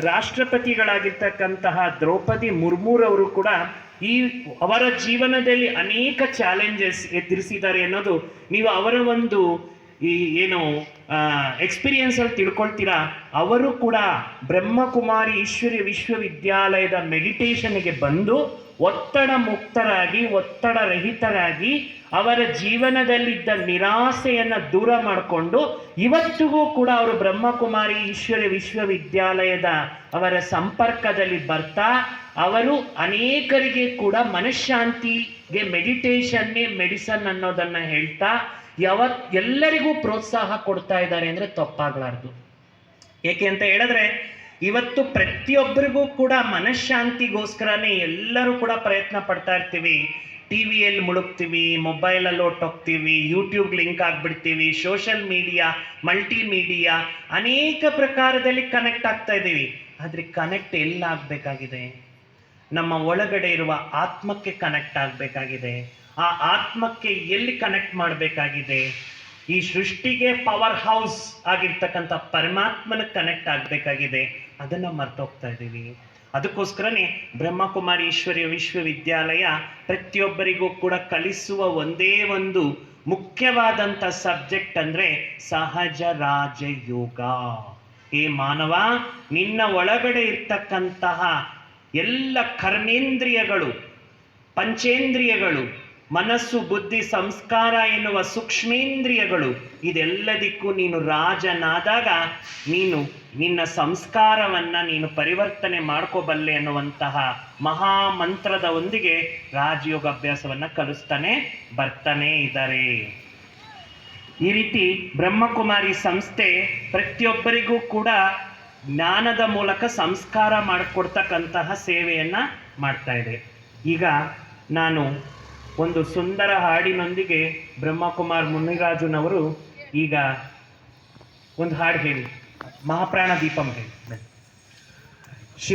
ರಾಷ್ಟ್ರಪತಿಗಳಾಗಿರ್ತಕ್ಕಂತಹ ದ್ರೌಪದಿ ಮುರ್ಮುರವರು ಕೂಡ ಈ ಅವರ ಜೀವನದಲ್ಲಿ ಅನೇಕ ಚಾಲೆಂಜಸ್ ಎದುರಿಸಿದ್ದಾರೆ ಅನ್ನೋದು ನೀವು ಅವರ ಒಂದು ಈ ಏನು ಎಕ್ಸ್ಪೀರಿಯನ್ಸ್ ಅಲ್ಲಿ ತಿಳ್ಕೊಳ್ತೀರಾ? ಅವರು ಕೂಡ ಬ್ರಹ್ಮಕುಮಾರಿ ಈಶ್ವರ್ಯ ವಿಶ್ವವಿದ್ಯಾಲಯದ ಮೆಡಿಟೇಷನ್ಗೆ ಬಂದು ಒತ್ತಡ ಮುಕ್ತರಾಗಿ, ಒತ್ತಡ ರಹಿತರಾಗಿ ಅವರ ಜೀವನದಲ್ಲಿದ್ದ ನಿರಾಸೆಯನ್ನು ದೂರ ಮಾಡಿಕೊಂಡು ಇವತ್ತಿಗೂ ಕೂಡ ಅವರು ಬ್ರಹ್ಮಕುಮಾರಿ ಈಶ್ವರ್ಯ ವಿಶ್ವವಿದ್ಯಾಲಯದ ಅವರ ಸಂಪರ್ಕದಲ್ಲಿ ಬರ್ತಾ, ಅವರು ಅನೇಕರಿಗೆ ಕೂಡ ಮನಃಶಾಂತಿಗೆ ಮೆಡಿಟೇಷನ್ನೇ ಮೆಡಿಸನ್ ಅನ್ನೋದನ್ನು ಹೇಳ್ತಾ ಯಾವತ್ ಎಲ್ಲರಿಗೂ ಪ್ರೋತ್ಸಾಹ ಕೊಡ್ತಾ ಇದ್ದಾರೆ ಅಂದರೆ ತಪ್ಪಾಗಲಾರ್ದು. ಏಕೆ ಅಂತ ಹೇಳಿದ್ರೆ, ಇವತ್ತು ಪ್ರತಿಯೊಬ್ಬರಿಗೂ ಕೂಡ ಮನಃಶಾಂತಿಗೋಸ್ಕರನೇ ಎಲ್ಲರೂ ಕೂಡ ಪ್ರಯತ್ನ ಪಡ್ತಾ ಇರ್ತೀವಿ. ಟಿ ವಿಯಲ್ಲಿ ಮುಳುಗ್ತೀವಿ, ಮೊಬೈಲಲ್ಲಿ ಹೊಟ್ಟೋಗ್ತೀವಿ ಯೂಟ್ಯೂಬ್ ಲಿಂಕ್ ಆಗಿಬಿಡ್ತೀವಿ ಸೋಷಲ್ ಮೀಡಿಯಾ ಮಲ್ಟಿಮೀಡಿಯಾ ಅನೇಕ ಪ್ರಕಾರದಲ್ಲಿ ಕನೆಕ್ಟ್ ಆಗ್ತಾ ಇದ್ದೀವಿ. ಆದರೆ ಕನೆಕ್ಟ್ ಎಲ್ಲಾಗಬೇಕಾಗಿದೆ? ನಮ್ಮ ಒಳಗಡೆ ಇರುವ ಆತ್ಮಕ್ಕೆ ಕನೆಕ್ಟ್ ಆಗಬೇಕಾಗಿದೆ. ಆ ಆತ್ಮಕ್ಕೆ ಎಲ್ಲಿ ಕನೆಕ್ಟ್ ಮಾಡಬೇಕಾಗಿದೆ? ಈ ಸೃಷ್ಟಿಗೆ ಪವರ್ ಹೌಸ್ ಆಗಿರ್ತಕ್ಕಂಥ ಪರಮಾತ್ಮನ ಕನೆಕ್ಟ್ ಆಗಬೇಕಾಗಿದೆ. ಅದನ್ನು ಮರ್ತೋಗ್ತಾ ಇದ್ದೀವಿ. ಅದಕ್ಕೋಸ್ಕರನೇ ಬ್ರಹ್ಮಕುಮಾರಿ ವಿಶ್ವವಿದ್ಯಾಲಯ ಪ್ರತಿಯೊಬ್ಬರಿಗೂ ಕೂಡ ಕಲಿಸುವ ಒಂದೇ ಒಂದು ಮುಖ್ಯವಾದಂಥ ಸಬ್ಜೆಕ್ಟ್ ಅಂದರೆ ಸಹಜ ರಾಜಯೋಗ. ಏ ಮಾನವ, ನಿನ್ನ ಒಳಗಡೆ ಇರ್ತಕ್ಕಂತಹ ಎಲ್ಲ ಕರ್ಮೇಂದ್ರಿಯಗಳು, ಪಂಚೇಂದ್ರಿಯಗಳು ಮನಸ್ಸು, ಬುದ್ಧಿ, ಸಂಸ್ಕಾರ ಎನ್ನುವ ಸೂಕ್ಷ್ಮೇಂದ್ರಿಯಗಳು, ಇದೆಲ್ಲದಕ್ಕೂ ನೀನು ರಾಜನಾದಾಗ ನೀನು ನಿನ್ನ ಸಂಸ್ಕಾರವನ್ನು ನೀನು ಪರಿವರ್ತನೆ ಮಾಡ್ಕೋಬಲ್ಲೆ ಅನ್ನುವಂತಹ ಮಹಾಮಂತ್ರದ ಒಂದಿಗೆ ರಾಜಯೋಗ ಅಭ್ಯಾಸವನ್ನು ಕಲಿಸ್ತಾನೆ, ಬರ್ತಾನೆ ಇದ್ದಾರೆ ಈ ರೀತಿ ಬ್ರಹ್ಮಕುಮಾರಿ ಸಂಸ್ಥೆ ಪ್ರತಿಯೊಬ್ಬರಿಗೂ ಕೂಡ ಜ್ಞಾನದ ಮೂಲಕ ಸಂಸ್ಕಾರ ಮಾಡಿಕೊಡ್ತಕ್ಕಂತಹ ಸೇವೆಯನ್ನು ಮಾಡ್ತಾ ಇದೆ. ಈಗ ನಾನು ಒಂದು ಸುಂದರ ಹಾಡಿನೊಂದಿಗೆ ಬ್ರಹ್ಮಕುಮಾರ್ ಮುನಿರಾಜುನವರು ಈಗ ಒಂದು ಹಾಡು ಹೇಳಿ ಮಹಾಪ್ರಾಣ ದೀಪಂ ಹೇಳಿ.